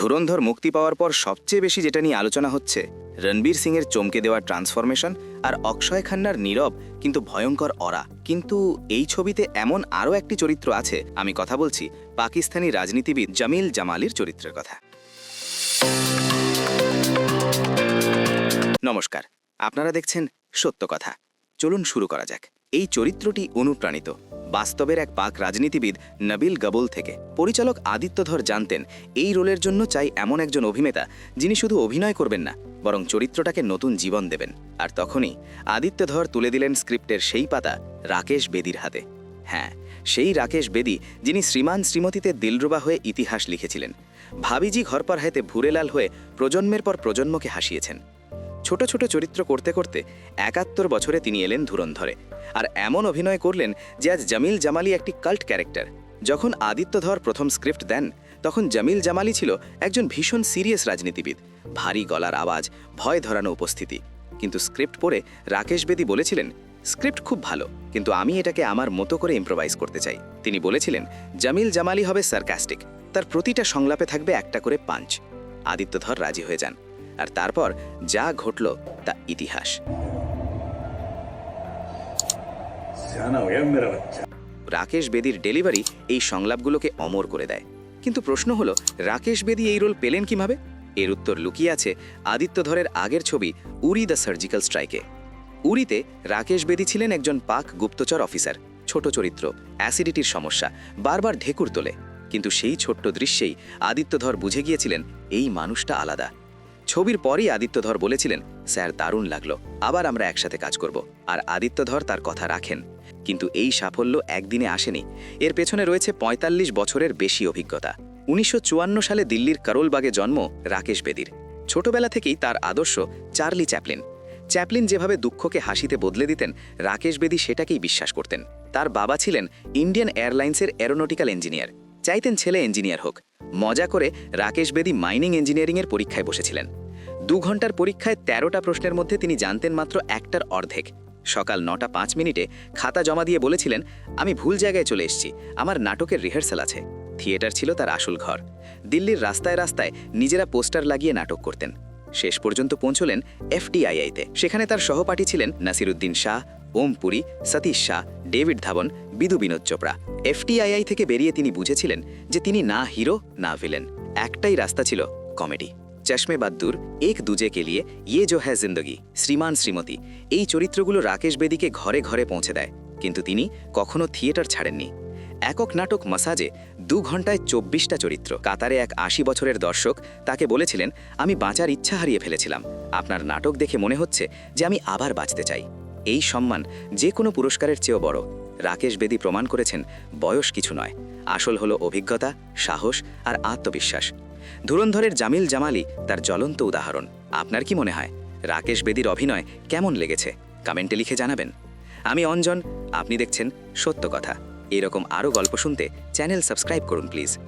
ধুরন্ধর মুক্তি পাওয়ার পর সবচেয়ে বেশি যেটা নিয়ে আলোচনা হচ্ছে, রণবীর সিংয়ের চমকে দেওয়া ট্রান্সফরমেশন আর অক্ষয় খান্নার নীরব কিন্তু ভয়ঙ্কর অরা। কিন্তু এই ছবিতে এমন আরও একটি চরিত্র আছে, আমি কথা বলছি, পাকিস্তানি রাজনীতিবিদ জামিল জামালির চরিত্রের কথা। নমস্কার, আপনারা দেখছেন সত্য কথা। চলুন শুরু করা যাক। এই চরিত্রটি অনুপ্রাণিত। বাস্তবের এক পাক রাজনীতিবিদ নবিল গবল থেকে। পরিচালক আদিত্যধর জানতেন, এই রোলের জন্য চাই এমন একজন অভিনেতা যিনি শুধু অভিনয় করবেন না, বরং চরিত্রটাকে নতুন জীবন দেবেন। আর তখনই আদিত্যধর তুলে দিলেন স্ক্রিপ্টের সেই পাতা রাকেশ বেদির হাতে। হ্যাঁ সেই রাকেশ বেদি যিনি শ্রীমান শ্রীমতীতে দিলরুবা হয়ে ইতিহাস লিখেছিলেন। ভাবিজি ঘরপার পর হাতে ভুরেলাল হয়ে প্রজন্মের পর প্রজন্মকে হাসিয়েছেন। ছোট ছোট চরিত্র করতে করতে একাত্তর বছরে তিনি এলেন ধুরন্ধরে। আর এমন অভিনয় করলেন যে আজ জামিল জামালি একটি কাল্ট ক্যারেক্টার। যখন আদিত্যধর প্রথম স্ক্রিপ্ট দেন, তখন জামিল জামালি ছিল একজন ভীষণ সিরিয়াস রাজনীতিবিদ। ভারী গলার আওয়াজ, ভয় ধরানো উপস্থিতি। কিন্তু স্ক্রিপ্ট পড়ে রাকেশ বেদী বলেছিলেন, স্ক্রিপ্ট খুব ভালো, কিন্তু আমি এটাকে আমার মতো করে ইম্প্রোভাইজ করতে চাই। তিনি বলেছিলেন, জামিল জামালি হবে সার্কাস্টিক, তার প্রতিটা সংলাপে থাকবে একটা করে পাঞ্চ। আদিত্যধর রাজি হয়ে যান। আর তারপর যা ঘটল তা ইতিহাস। রাকেশ বেদির ডেলিভারি এই সংলাপগুলোকে অমর করে দেয়। কিন্তু প্রশ্ন হলো রাকেশ বেদি এই রোল পেলেন কীভাবে? এর উত্তর লুকিয়ে আছে আদিত্য ধরের আগের ছবি উরি দ্য সার্জিক্যাল স্ট্রাইকে। উরিতে রাকেশ বেদি ছিলেন একজন পাক গুপ্তচর অফিসার ছোট চরিত্র অ্যাসিডিটির সমস্যা বারবার ঢেকুর তোলে। কিন্তু সেই ছোট্ট দৃশ্যেই আদিত্যধর বুঝে গিয়েছিলেন এই মানুষটা আলাদা। ছবির পরই আদিত্যধর বলেছিলেন, স্যার, দারুণ লাগল। আবার আমরা একসাথে কাজ করব। আর আদিত্যধর তার কথা রাখেন। কিন্তু এই সাফল্য একদিনে আসেনি। এর পেছনে রয়েছে ৪৫ বছরের বেশি অভিজ্ঞতা। উনিশশো চুয়ান্ন সালে দিল্লির করোলবাগে জন্ম রাকেশ বেদির। ছোটবেলা থেকেই তার আদর্শ চার্লি চ্যাপলিন। চ্যাপলিন যেভাবে দুঃখকে হাসিতে বদলে দিতেন, রাকেশ বেদি সেটাকেই বিশ্বাস করতেন। তার বাবা ছিলেন ইন্ডিয়ান এয়ারলাইন্সের অ্যারোনটিক্যাল ইঞ্জিনিয়ার। চাইতেন ছেলে ইঞ্জিনিয়ার হোক। মজা করে রাকেশ বেদি মাইনিং ইঞ্জিনিয়ারিংয়ের পরীক্ষায় বসেছিলেন। দু ঘণ্টার পরীক্ষায় তেরোটা প্রশ্নের মধ্যে তিনি জানতেন মাত্র একটার অর্ধেক। সকাল নটা পাঁচ মিনিটে খাতা জমা দিয়ে বলেছিলেন, আমি ভুল জায়গায় চলে এসেছি, আমার নাটকের রিহার্সাল আছে। থিয়েটার ছিল তার আসল ঘর। দিল্লির রাস্তায় রাস্তায় নিজেরা পোস্টার লাগিয়ে নাটক করতেন। শেষ পর্যন্ত পৌঁছলেন এফটিআইআইতে সেখানে তার সহপাঠী ছিলেন নাসিরুদ্দিন শাহ, ওম পুরী, সতীশ শাহ, ডেভিড ধাবন, বিদু বিনোদ চোপড়া। এফটিআইআই থেকে বেরিয়ে তিনি বুঝেছিলেন যে তিনি না হিরো, না ভিলেন। একটাই রাস্তা ছিল কমেডি। চশমে বাদ্দুর, এক দুজে কে লিয়ে ইয়ে জো হ্যায় জিন্দগি, শ্রীমান শ্রীমতী। এই চরিত্রগুলো রাকেশ বেদিকে ঘরে ঘরে পৌঁছে দেয়, কিন্তু তিনি কখনো থিয়েটার ছাড়েননি। একক নাটক মাসাজে দু ঘন্টায় চব্বিশটা চরিত্র। কাতারে এক আশি বছরের দর্শক তাকে বলেছিলেন, আমি বাঁচার ইচ্ছা হারিয়ে ফেলেছিলাম। আপনার নাটক দেখে মনে হচ্ছে যে আমি আবার বাঁচতে চাই। এই সম্মান যে কোনো পুরস্কারের চেয়েও বড়। রাকেশ বেদী প্রমাণ করেছেন, বয়স কিছু নয়। আসল হলো অভিজ্ঞতা, সাহস আর আত্মবিশ্বাস। ধুরন্ধরের জামিল জামালি তার জ্বলন্ত উদাহরণ। আপনার কি মনে হয়? রাকেশ বেদীর অভিনয় কেমন লেগেছে? কমেন্টে লিখে জানাবেন। আমি অঞ্জন, আপনি দেখছেন সত্য কথা। এরকম আরও গল্প শুনতে চ্যানেল সাবস্ক্রাইব করুন প্লিজ।